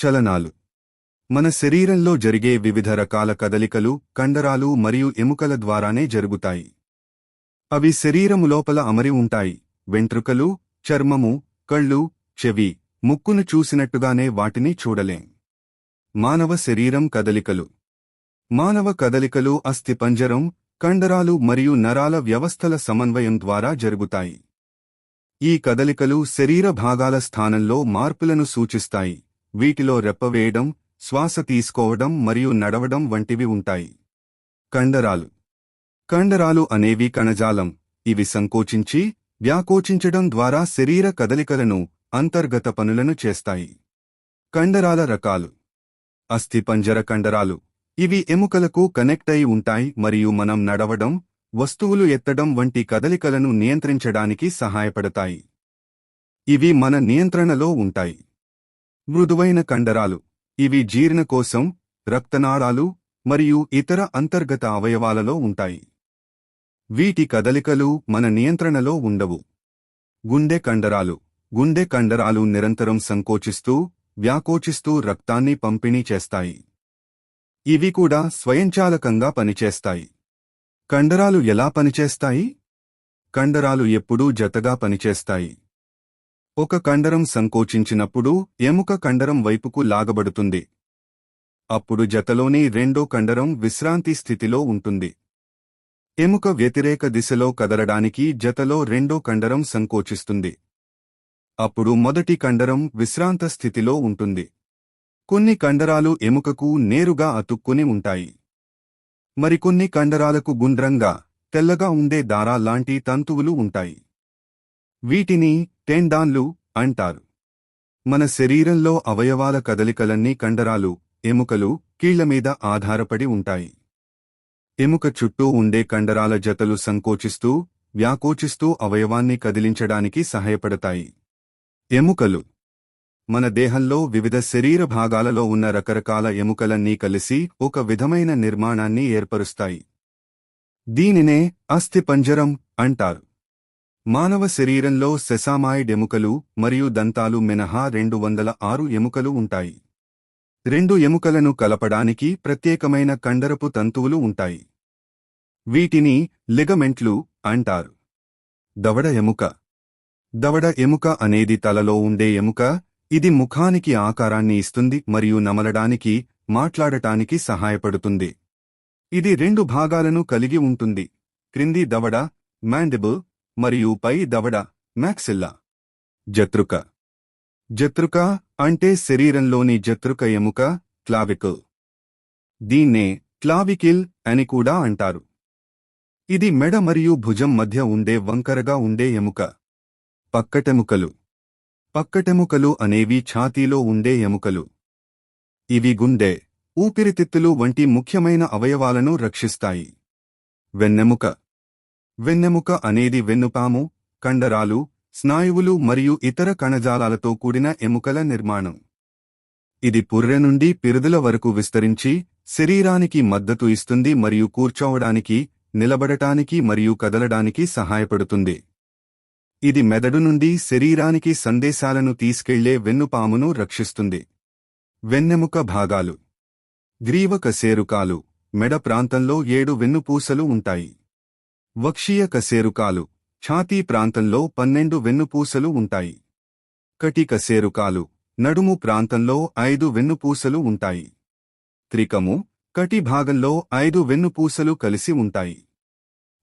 చలనాలు. మన శరీరంలో జరిగే వివిధ రకాల కదలికలు కండరాలు మరియు ఎముకల ద్వారానే జరుగుతాయి. అవి శరీరము లోపల అమరి ఉంటాయి. వెంట్రుకలు చర్మము కళ్ళు చెవి ముక్కును చూసినట్టుగానే వాటిని చూడలేం. మానవ శరీరం కదలికలు. మానవ కదలికలు అస్థిపంజరం కండరాలు మరియు నరాల వ్యవస్థల సమన్వయం ద్వారా జరుగుతాయి. ఈ కదలికలు శరీర భాగాల స్థానంలో మార్పులను సూచిస్తాయి. వీటిలో రెప్పవేయడం శ్వాస తీసుకోవడం మరియు నడవడం వంటివి ఉంటాయి. కండరాలు. కండరాలు అనేవి కణజాలం. ఇవి సంకోచించి వ్యాకోచించడం ద్వారా శరీర కదలికలను అంతర్గత పనులను చేస్తాయి. కండరాల రకాలు. అస్థిపంజర కండరాలు. ఇవి ఎముకలకు కనెక్ట్ అయి ఉంటాయి మరియు మనం నడవడం వస్తువులు ఎత్తడం వంటి కదలికలను నియంత్రించడానికి సహాయపడతాయి. ఇవి మన నియంత్రణలో ఉంటాయి. మృదువైన కండరాలు. ఇవి జీర్ణ కోసం రక్తనాళాలు మరియు ఇతర అంతర్గత అవయవాలలో ఉంటాయి. వీటి కదలికలు మన నియంత్రణలో ఉండవు. గుండె కండరాలు. గుండె కండరాలు నిరంతరం సంకోచిస్తూ వ్యాకోచిస్తూ రక్తాన్ని పంపిణీ చేస్తాయి. ఇవి కూడా స్వయంచాలకంగా పనిచేస్తాయి. కండరాలు ఎలా పనిచేస్తాయి? కండరాలు ఎప్పుడూ జతగా పనిచేస్తాయి. ఒక కండరం సంకోచించినప్పుడు ఎముక కండరం వైపుకు లాగబడుతుంది. అప్పుడు జతలోని రెండో కండరం విశ్రాంతి స్థితిలో ఉంటుంది. ఎముక వ్యతిరేక దిశలో కదలడానికి జతలో రెండో కండరం సంకోచిస్తుంది. అప్పుడు మొదటి కండరం విశ్రాంత స్థితిలో ఉంటుంది. కొన్ని కండరాలు ఎముకకు నేరుగా అతుక్కుని ఉంటాయి. మరికొన్ని కండరాలకు గుండ్రంగా తెల్లగా ఉండే దారాల్లాంటి తంతువులు ఉంటాయి. వీటిని టెండాన్లు అంటారు. మన శరీరంలో అవయవాల కదలికలన్నీ కండరాలు ఎముకలు కీళ్ళమీద ఆధారపడి ఉంటాయి. ఎముక చుట్టూ ఉండే కండరాల జతలు సంకోచిస్తూ వ్యాకోచిస్తూ అవయవాన్ని కదిలించడానికి సహాయపడతాయి. ఎముకలు. మన దేహంలో వివిధ శరీర భాగాలలో ఉన్న రకరకాల ఎముకలన్నీ కలిసి ఒక విధమైన నిర్మాణాన్ని ఏర్పరుస్తాయి. దీనినే అస్థిపంజరం అంటారు. మానవ శరీరంలో సెసామాయిడ్ ఎముకలు మరియు దంతాలు మినహా రెండు వందల ఆరు ఎముకలు ఉంటాయి. రెండు ఎముకలను కలపడానికి ప్రత్యేకమైన కండరపు తంతువులు ఉంటాయి. వీటిని లిగమెంట్లు అంటారు. దవడ ఎముక. దవడ ఎముక అనేది తలలో ఉండే ఎముక ఇది ముఖానికి ఆకారాన్ని ఇస్తుంది మరియు నమలడానికి మాట్లాడటానికి సహాయపడుతుంది. ఇది రెండు భాగాలను కలిగి ఉంటుంది. క్రింది దవడ మ్యాండిబుల్ మరియు పై దవడ మ్యాక్సిల్లా. జత్రుక జత్రుక అంటే శరీరంలోని జత్రుక ఎముక క్లావికల్ దీన్నే క్లావికిల్ అని కూడా అంటారు. ఇది మెడ మరియు భుజం మధ్య ఉండే వంకరగా ఉండే ఎముక. పక్కటెముకలు. పక్కటెముకలు అనేవి ఛాతీలో ఉండే ఎముకలు. ఇవి గుండె ఊపిరితిత్తులు వంటి ముఖ్యమైన అవయవాలను రక్షిస్తాయి. వెన్నెముక. వెన్నెముక అనేది వెన్నుపాము కండరాలు స్నాయువులు మరియు ఇతర కణజాలాలతో కూడిన ఎముకల నిర్మాణం. ఇది పుర్రె నుండి పిరుదుల వరకు విస్తరించి శరీరానికి మద్దతు ఇస్తుంది మరియు కూర్చోవడానికి నిలబడటానికి మరియు కదలడానికి సహాయపడుతుంది. ఇది మెదడు నుండి శరీరానికి సందేశాలను తీసుకెళ్ళే వెన్నుపామును రక్షిస్తుంది. వెన్నెముక భాగాలు. గ్రీవక సేరుకాలు మెడ ప్రాంతంలో ఏడు వెన్నుపూసలు ఉంటాయి. వక్షీయ కశేరుకాలు. ఛాతీ ప్రాంతంలో పన్నెండు వెన్నుపూసలు ఉంటాయి. కటి కశేరుకాలు. నడుము ప్రాంతంలో ఐదు వెన్నుపూసలు ఉంటాయి. త్రికము. కటి భాగంలో ఐదు వెన్నుపూసలు కలిసి ఉంటాయి.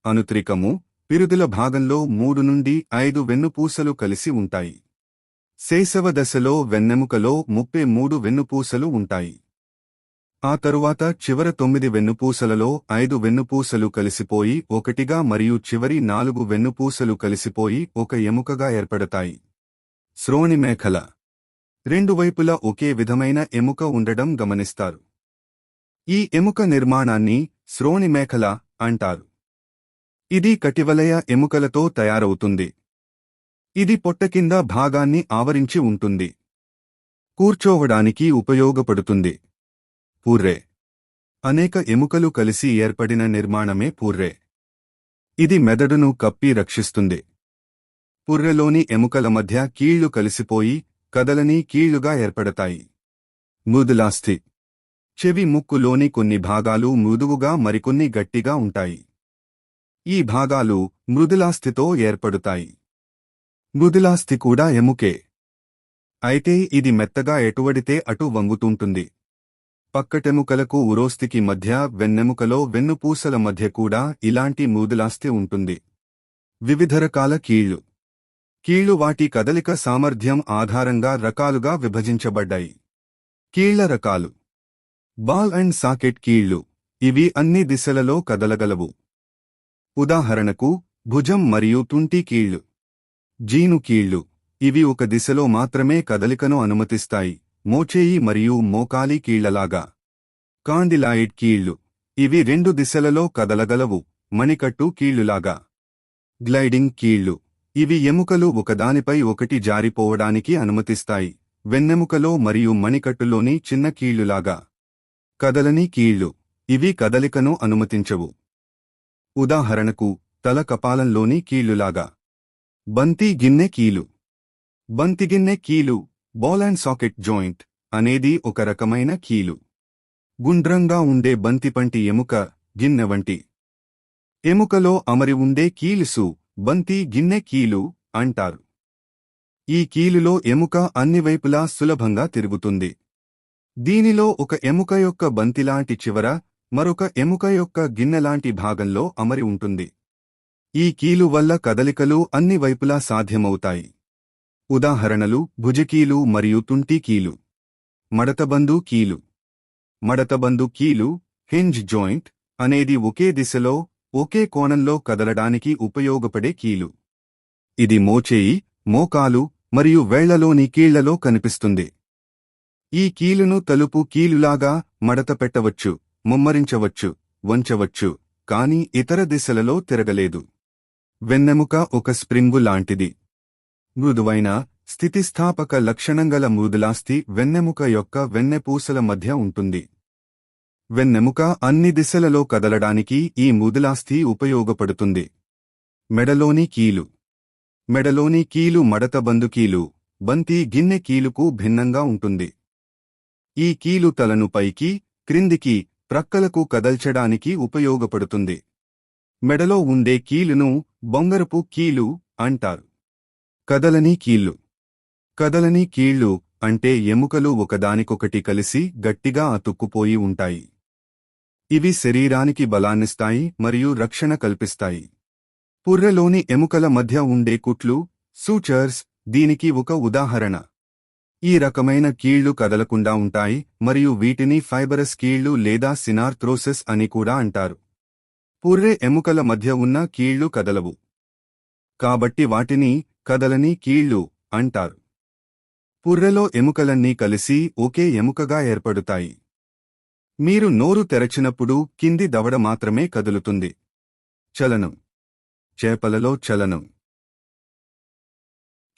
అనుత్రికము. పిరుదుల భాగంలో మూడు నుండి ఐదు వెన్నుపూసలు కలిసి ఉంటాయి. శైశవ దశలో వెన్నెముకలో ముప్పై మూడు వెన్నుపూసలు ఉంటాయి. ఆ తరువాత చివర తొమ్మిది వెన్నుపూసలలో ఐదు వెన్నుపూసలు కలిసిపోయి ఒకటిగా మరియు చివరి నాలుగు వెన్నుపూసలు కలిసిపోయి ఒక ఎముకగా ఏర్పడతాయి. శ్రోణిమేఖల. రెండు వైపులా ఒకే విధమైన ఎముక ఉండడం గమనిస్తారు. ఈ ఎముక నిర్మాణాన్ని శ్రోణిమేఖల అంటారు. ఇది కటివలయ ఎముకలతో తయారవుతుంది. ఇది పొట్ట కింద భాగాన్ని ఆవరించి ఉంటుంది. కూర్చోవడానికి ఉపయోగపడుతుంది. పూర్రే. అనేక ఎముకలు కలిసి ఏర్పడిన నిర్మాణమే పూర్రే. ఇది మెదడును కప్పి రక్షిస్తుంది. పుర్రెలోని ఎముకల మధ్య కీళ్ళు కలిసిపోయి కదలని కీళ్ళుగా ఏర్పడతాయి. మృదులాస్థి చెవి ముక్కులోని కొన్ని భాగాలు మృదువుగా మరికొన్ని గట్టిగా ఉంటాయి. ఈ భాగాలు మృదులాస్థితో ఏర్పడుతాయి. మృదులాస్థి కూడా ఎముకే. అయితే ఇది మెత్తగా ఎటువడితే అటు వంగుతుంటుంది. పక్కటెముకలకు ఉరోస్థికి మధ్య వెన్నెముకలో వెన్నుపూసల మధ్య కూడా ఇలాంటి మూదులాస్తి ఉంటుంది. వివిధ రకాల కీళ్ళు. కీళ్ళు వాటి కదలిక సామర్థ్యం ఆధారంగా రకాలుగా విభజించబడ్డాయి. కీళ్ళ రకాలు. బాల్ అండ్ సాకెట్ కీళ్ళు. ఇవి అన్ని దిశలలో కదలగలవు. ఉదాహరణకు భుజం మరియు తుంటి కీళ్ళు. జీను కీళ్ళు. ఇవి ఒక దిశలో మాత్రమే కదలికను అనుమతిస్తాయి. మోచేయి మరియు మోకాలి కీళ్ళలాగా. కాండిలాయిడ్ కీళ్ళు. ఇవి రెండు దిశలలో కదలగలవు మణికట్టు కీళ్ళులాగా. గ్లైడింగ్ కీళ్ళు. ఇవి ఎముకలు ఒకదానిపై ఒకటి జారిపోవడానికి అనుమతిస్తాయి వెన్నెముకలో మరియు మణికట్టులోని చిన్న కీళ్ళులాగా. కదలని కీళ్ళు. ఇవి కదలికను అనుమతించవు. ఉదాహరణకు తల కపాలంలోని కీళ్ళులాగా. బంతి గిన్నె కీలు. బంతిగిన్నె కీలు. బాల్ అండ్ సాకెట్ జాయింట్ అనేది ఒక రకమైన కీలు. గుండ్రంగా ఉండే బంతిపంటి ఎముక గిన్నె వంటి. ఎముకలో అమరి ఉండే కీలుసు బంతి గిన్నె కీలు అంటారు. ఈ కీలులో ఎముక అన్ని వైపులా సులభంగా తిరుగుతుంది. దీనిలో ఒక ఎముక యొక్క బంతిలాంటి చివర మరొక ఎముక యొక్క గిన్నెలాంటి భాగంలో అమరి ఉంటుంది. ఈ కీలు వల్ల కదలికలు అన్ని వైపులా సాధ్యమవుతాయి. ఉదాహరణలు భుజకీలు మరియు తుంటి కీలు. మడతబందు కీలు. మడతబందు కీలు హింజ్ జాయింట్ అనేది ఒకే దిశలో ఒకే కోణంలో కదలడానికి ఉపయోగపడే కీలు. ఇది మోచేయి మోకాలు మరియు వేళ్ళలోని కీళ్ళలో కనిపిస్తుంది. ఈ కీలును తలుపు కీలులాగా మడత పెట్టవచ్చు ముమ్మరించవచ్చు వంచవచ్చు కాని ఇతర దిశలలో తిరగలేదు. వెన్నెముక ఒక స్ప్రింగు లాంటిది. మృదువైన స్థితిస్థాపక లక్షణంగల మృదులాస్థి వెన్నెముక యొక్క వెన్నెపూసల మధ్య ఉంటుంది. వెన్నెముక అన్ని దిశలలో కదలడానికి ఈ మృదులాస్థి ఉపయోగపడుతుంది. మెడలోని కీలు. మెడలోని కీలు మడతబందు కీలు బంతి గిన్నె కీలుకు భిన్నంగా ఉంటుంది. ఈ కీలు తలను పైకి క్రిందికి ప్రక్కలకు కదల్చడానికి ఉపయోగపడుతుంది. మెడలో ఉండే కీలును బొంగరపు కీలు అంటారు. కదలని కీళ్ళు కదలని కీళ్ళు అంటే ఎముకలు ఒకదానికొకటి కలిసి గట్టిగా అతుక్కుపోయి ఉంటాయి. ఇవి శరీరానికి బలాన్నిస్తాయి మరియు రక్షణ కల్పిస్తాయి. పుర్రెలోని ఎముకల మధ్య ఉండే కుట్లు సూచర్స్ దీనికి ఒక ఉదాహరణ. ఈ రకమైన కీళ్ళు కదలకుండా ఉంటాయి మరియు వీటిని ఫైబరస్ కీళ్ళు లేదా సినార్థ్రోసిస్ అని కూడా అంటారు. పుర్రె ఎముకల మధ్య ఉన్న కీళ్ళు కదలవు. కాబట్టి వాటిని కదలని కీళ్ళు అంటారు. పుర్రెలో ఎముకలన్నీ కలిసి ఒకే ఎముకగా ఏర్పడుతాయి. మీరు నోరు తెరచినప్పుడు కింది దవడ మాత్రమే కదులుతుంది. చలనం. చేపలలో చలనం.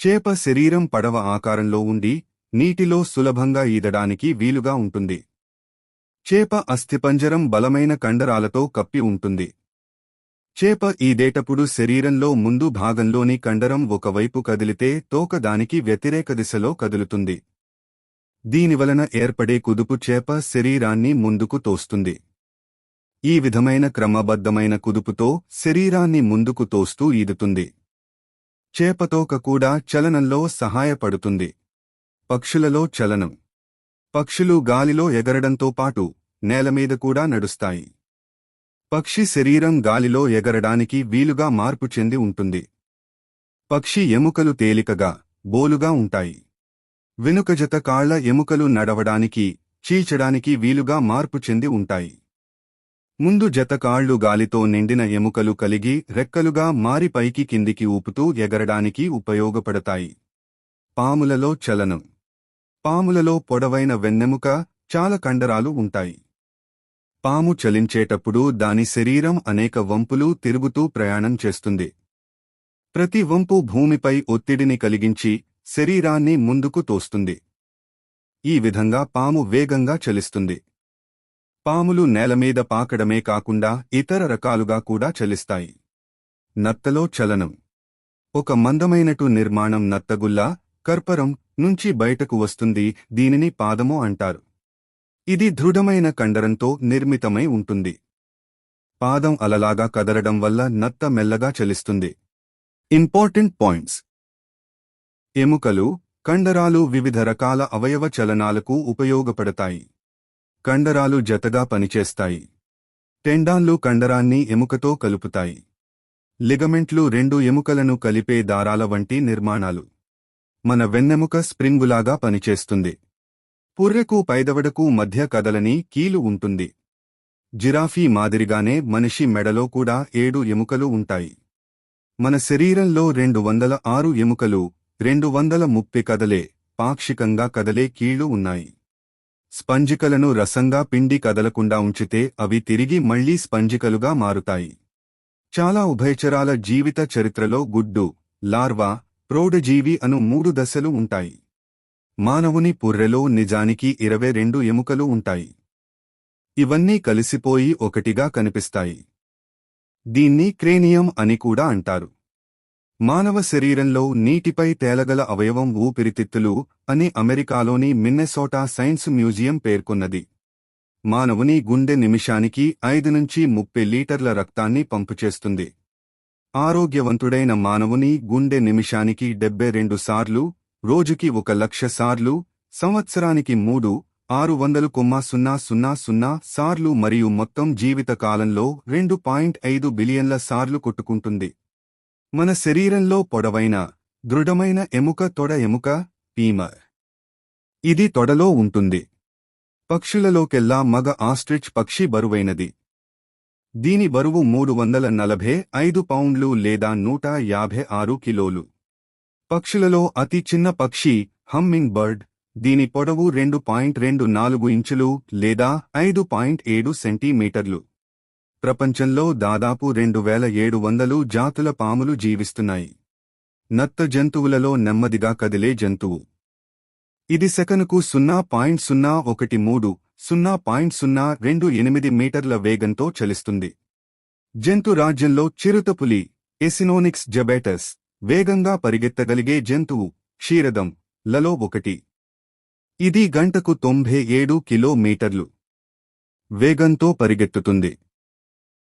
చేప శరీరం పడవ ఆకారంలో ఉండి నీటిలో సులభంగా ఈదడానికి వీలుగా ఉంటుంది. చేప అస్థిపంజరం బలమైన కండరాలతో కప్పి ఉంటుంది. చేప ఈదేటప్పుడు శరీరంలో ముందు భాగంలోని కండరం ఒకవైపు కదిలితే తోక దానికి వ్యతిరేక దిశలో కదులుతుంది. దీనివలన ఏర్పడే కుదుపు చేప శరీరాన్ని ముందుకు తోస్తుంది. ఈ విధమైన క్రమబద్ధమైన కుదుపుతో శరీరాన్ని ముందుకు తోస్తూ ఈదుతుంది. చేపతోక కూడా చలనంలో సహాయపడుతుంది. పక్షులలో చలనం. పక్షులు గాలిలో ఎగరడంతో పాటు నేలమీద కూడా నడుస్తాయి. పక్షి శరీరం గాలిలో ఎగరడానికి వీలుగా మార్పు చెంది ఉంటుంది. పక్షి ఎముకలు తేలికగా బోలుగా ఉంటాయి. వెనుకజత కాళ్ళ ఎముకలు నడవడానికి చీల్చడానికి వీలుగా మార్పు చెంది ఉంటాయి. ముందు జత కాళ్ళు గాలితో నిండిన ఎముకలు కలిగి రెక్కలుగా మారి పైకి కిందికి ఊపుతూ ఎగరడానికి ఉపయోగపడతాయి. పాములలో చలనం. పాములలో పొడవైన వెన్నెముక చాలా కండరాలు ఉంటాయి. పాము చలించేటప్పుడు దాని శరీరం అనేక వంపులు తిరుగుతూ ప్రయాణం చేస్తుంది. ప్రతి వంపు భూమిపై ఒత్తిడిని కలిగించి శరీరాన్ని ముందుకు తోస్తుంది. ఈ విధంగా పాము వేగంగా చలిస్తుంది. పాములు నేలమీద పాకడమే కాకుండా ఇతర రకాలుగా కూడా చలిస్తాయి. నత్తలో చలనం. ఒక మందమైనటు నిర్మాణం నత్తగుల్లా కర్పరం నుంచి బయటకు వస్తుంది దీనిని పాదము అంటారు. ఇది దృఢమైన కండరంతో నిర్మితమై ఉంటుంది. పాదం అలలాగా కదలడం వల్ల నత్త మెల్లగా చలిస్తుంది. ఇంపార్టెంట్ పాయింట్స్ ఎముకలు కండరాలు వివిధ రకాల అవయవ చలనాలకు ఉపయోగపడతాయి. కండరాలు జతగా పనిచేస్తాయి. టెండాన్లు కండరాన్ని ఎముకతో కలుపుతాయి. లిగమెంట్లు రెండు ఎముకలను కలిపే దారాల వంటి నిర్మాణాలు. మన వెన్నెముక స్ప్రింగులాగా పనిచేస్తుంది. పుర్రెకు పైదవడకు మధ్య కదలని కీలు ఉంటుంది. జిరాఫీ మాదిరిగానే మనిషి మెడలో కూడా ఏడు ఎముకలు ఉంటాయి. మన శరీరంలో రెండు వందల ఆరు ఎముకలు రెండు వందల ముప్పై కదలే పాక్షికంగా కదలే కీళ్ళు ఉన్నాయి. స్పంజికలను రసంగా పిండి కదలకుండా ఉంచితే అవి తిరిగి మళ్ళీ స్పంజికలుగా మారుతాయి. చాలా ఉభయచరాల జీవిత చరిత్రలో గుడ్డు లార్వా ప్రౌఢజీవి అను మూడు దశలు ఉంటాయి. మానవుని పుర్రెలో నిజానికి ఇరవై రెండు ఎముకలు ఉంటాయి. ఇవన్నీ కలిసిపోయి ఒకటిగా కనిపిస్తాయి. దీన్ని క్రేనియం అని కూడా అంటారు. మానవ శరీరంలో నీటిపై తేలగల అవయవం ఊపిరితిత్తులు అని అమెరికాలోని మిన్నెసోటా సైన్స్ మ్యూజియం పేర్కొన్నది. మానవుని గుండె నిమిషానికి ఐదు నుంచి ముప్పై లీటర్ల రక్తాన్ని పంపుచేస్తుంది ఆరోగ్యవంతుడైన మానవుని గుండె నిమిషానికి డెబ్బై రెండు సార్లు రోజుకి ఒక లక్ష సార్లు సంవత్సరానికి మూడు ఆరు వందలు కొమ్మ సున్నా సున్నా సున్నా సార్లు మరియు మొత్తం జీవిత కాలంలో రెండు పాయింట్ ఐదు బిలియన్ల సార్లు కొట్టుకుంటుంది. మన శరీరంలో పొడవైన దృఢమైన ఎముక తొడ ఎముక పీమ. ఇది తొడలో ఉంటుంది. పక్షులలోకెల్లా మగ ఆస్ట్రిచ్ పక్షి బరువైనది. దీని బరువు మూడు వందల నలభై ఐదు పౌండ్లు లేదా నూట యాభై ఆరు కిలోలు. పక్షులలో అతి చిన్న పక్షి హమ్మింగ్ బర్డ్. దీని పొడవు రెండు పాయింట్ రెండు నాలుగు ఇంచులు లేదా ఐదు పాయింట్ ఏడు సెంటీమీటర్లు. ప్రపంచంలో దాదాపు రెండు వేల ఏడు వందలు జాతుల పాములు జీవిస్తున్నాయి. నత్త జంతువులలో నెమ్మదిగా కదిలే జంతువు. ఇది సెకనుకు సున్నా పాయింట్ సున్నా ఒకటి మూడు సున్నా పాయింట్ సున్నా రెండు ఎనిమిది మీటర్ల వేగంతో చలిస్తుంది. జంతు రాజ్యంలో చిరుతపులి ఎసినోనిక్స్ జబేటస్ వేగంగా పరిగెత్తగలిగే జంతువు క్షీరదం లలో ఒకటి. ఇది గంటకు తొంభై ఏడు కిలోమీటర్లు. వేగంతో పరిగెత్తుతుంది.